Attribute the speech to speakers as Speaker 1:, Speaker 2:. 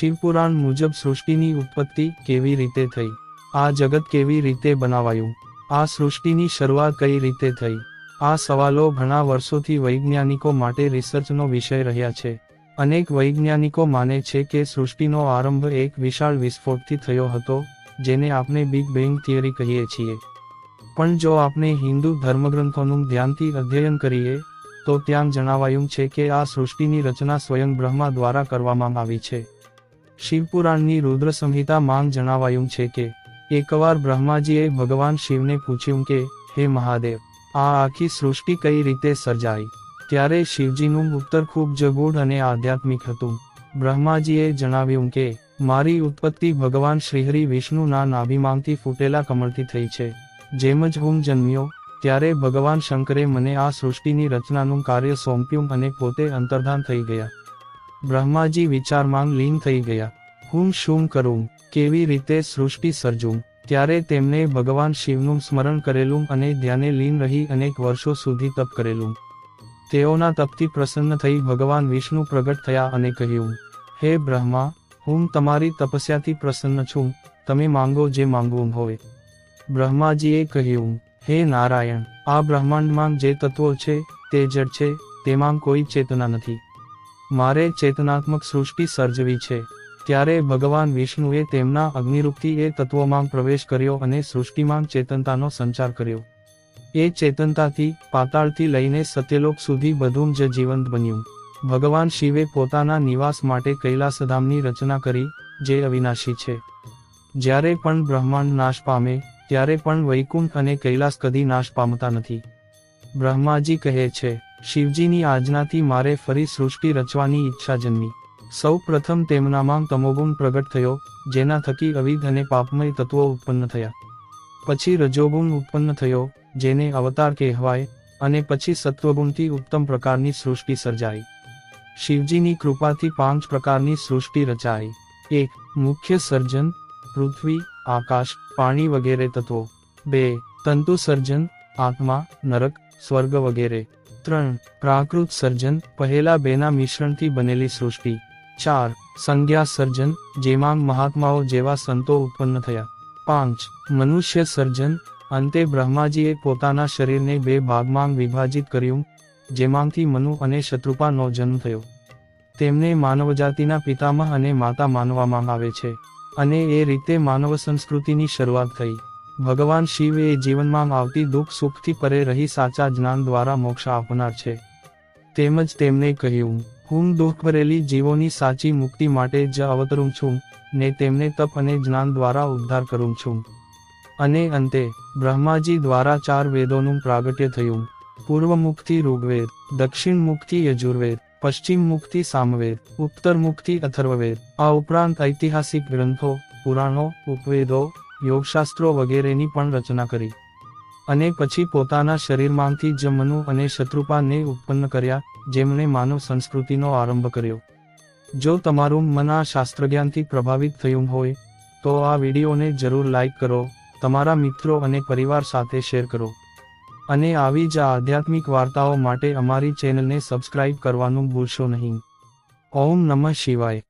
Speaker 1: શિવપુરાણ મુજબ સૃષ્ટિની ઉત્પત્તિ કેવી રીતે થઈ? આ જગત કેવી રીતે બનાવાયું? આ સૃષ્ટિની શરૂઆત કઈ રીતે થઈ? આ સવાલો ઘણા વર્ષોથી વૈજ્ઞાનિકો માટે રિસર્ચનો વિષય રહ્યા છે. અનેક વૈજ્ઞાનિકો માને છે કે સૃષ્ટિનો આરંભ એક વિશાળ વિસ્ફોટથી થયો હતો, જેને આપણે બિગ બેંગ થિયરી કહીએ છીએ. પણ જો આપણે હિન્દુ ધર્મગ્રંથોનું ધ્યાનથી અધ્યયન કરીએ, તો ત્યાં જણાવાયું છે કે આ સૃષ્ટિની રચના સ્વયં બ્રહ્મા દ્વારા કરવામાં આવી છે. શિવપુરાણની રુદ્ર સંહિતા માંગ જણાવાયું છે કે, એકવાર બ્રહ્માજીએ ભગવાન શિવને પૂછ્યું કે, હે મહાદેવ, આ આખી સૃષ્ટિ કઈ રીતે સર્જાઈ? ત્યારે શિવજીનું ઉત્તર ખૂબ જ ગૂઢ અને આધ્યાત્મિક હતું. બ્રહ્માજીએ જણાવ્યું કે, મારી ઉત્પત્તિ ભગવાન શ્રીહરિ વિષ્ણુના નાભિમાંગથી ફૂટેલા કમળથી થઈ છે. જેમ જ હું જન્મ્યો, ત્યારે ભગવાન શંકરે મને આ સૃષ્ટિની રચનાનું કાર્ય સોંપ્યું અને પોતે અંતર્ધાન થઈ ગયા. બ્રહ્માજી વિચારમાં લીન થઈ ગયા. હું શું કરું? કેવી રીતે સૃષ્ટિ સર્જું? ત્યારે તેમણે ભગવાન શિવનું સ્મરણ કરેલું અને ધ્યાને લીન રહી અનેક વર્ષો સુધી તપ કરેલું. તેઓના તપથી પ્રસન્ન થઈ ભગવાન વિષ્ણુ પ્રગટ થયા અને કહ્યું, હે બ્રહ્મા, હું તમારી તપસ્યાથી પ્રસન્ન છું. તમે માંગો જે માંગવું હોય. બ્રહ્માજીએ કહ્યું, હે નારાયણ, આ બ્રહ્માંડમાં જે તત્વો છે, તે જડ છે, તેમાં કોઈ ચેતના નથી. મારે ચેતનાત્મક સૃષ્ટિ સર્જવી છે. ત્યારે ભગવાન વિષ્ણુએ તેમના અગ્નિરૂપથી એ તત્વોમાં પ્રવેશ કર્યો અને સૃષ્ટિમાં ચેતનતાનો સંચાર કર્યો. એ ચેતનતાથી, પાતાળથી લઈને સત્યલોક સુધી બધું જ જીવંત બન્યું. ભગવાન શિવે પોતાના નિવાસ માટે કૈલાસધામની રચના કરી, જે અવિનાશી છે. જ્યારે પણ બ્રહ્માંડ નાશ પામે, ત્યારે પણ વૈકુંઠ અને કૈલાસ કદી નાશ પામતા નથી. બ્રહ્માજી કહે છે શિવજીની આજ્ઞાથી મારે ફરી સૃષ્ટિ રચવાની ઈચ્છા જન્મી. સૌ પ્રથમ તેમનામાં તમોગુણ પ્રગટ થયો, જેના થકી અવિધ અને પાપમય તત્વો ઉત્પન્ન થયા. પછી રજોગુણ ઉત્પન્ન થયો, જેને અવતાર કહેવાય, અને પછી સત્વગુણથી ઉત્તમ પ્રકારની સૃષ્ટિ સર્જાઈ. શિવજીની કૃપાથી પાંચ પ્રકારની સૃષ્ટિ રચાઈ. એક મુખ્ય સર્જન, પૃથ્વી, આકાશ, પાણી વગેરે તત્વો. બે, તંતુ સર્જન, આત્મા, નરક, સ્વર્ગ વગેરે. ત્રણ પ્રાકૃત સર્જન, પહેલા બેના મિશ્રણથી બનેલી સૃષ્ટિ. ચાર સંજ્ઞા સર્જન, જેમાં મહાત્માઓ જેવા સંતો ઉત્પન્ન થયા. પાંચ, મનુષ્ય સર્જન, અંતે બ્રહ્માજીએ પોતાના શરીરને બે ભાગમાં વિભાજિત કર્યું, જેમાંથી મનુ અને શત્રુપાનો જન્મ થયો. તેમને માનવજાતિના પિતામહ અને માતા માનવામાં આવે છે, અને એ રીતે માનવ સંસ્કૃતિની શરૂઆત થઈ. ભગવાન શિવ એ જીવનમાં આવતી દુઃખ સુખથી પરે રહી સાચા જ્ઞાન દ્વારા મોક્ષ આપનાર છે. તેમજ તેમણે કહ્યું, હું દુઃખ ભરેલી જીવોની સાચી મુક્તિ માટે જ અવતરું છું, ને તેમને તપ અને જ્ઞાન દ્વારા ઉદ્ધાર કરું છું. અને અંતે, બ્રહ્માજી દ્વારા ચાર વેદોનું પ્રાગટ્ય થયું. પૂર્વ મુખથી ઋગ્વેદ, દક્ષિણ મુખથી યજુર્વેદ, પશ્ચિમ મુખથી સામવેદ, ઉત્તર મુખથી અથર્વવેદ, આ ઉપરાંત ઐતિહાસિક ગ્રંથો, પુરાણો, ઉપવેદો યોગશાસ્ત્રો વગેરેની પણ રચના કરી. અને પછી પોતાના શરીરમાંથી જ મનુ અને શત્રુપાને ઉત્પન્ન કર્યા, જેમણે માનવ સંસ્કૃતિનો આરંભ કર્યો. જો તમારું મન આ શાસ્ત્રજ્ઞાનથી પ્રભાવિત થયું હોય, તો આ વિડીયોને જરૂર લાઈક કરો, તમારા મિત્રો અને પરિવાર સાથે શેર કરો. અને આવી જ આધ્યાત્મિક વાર્તાઓ માટે અમારી ચેનલને સબસ્ક્રાઇબ કરવાનું ભૂલશો નહીં. ઓમ નમઃ શિવાય.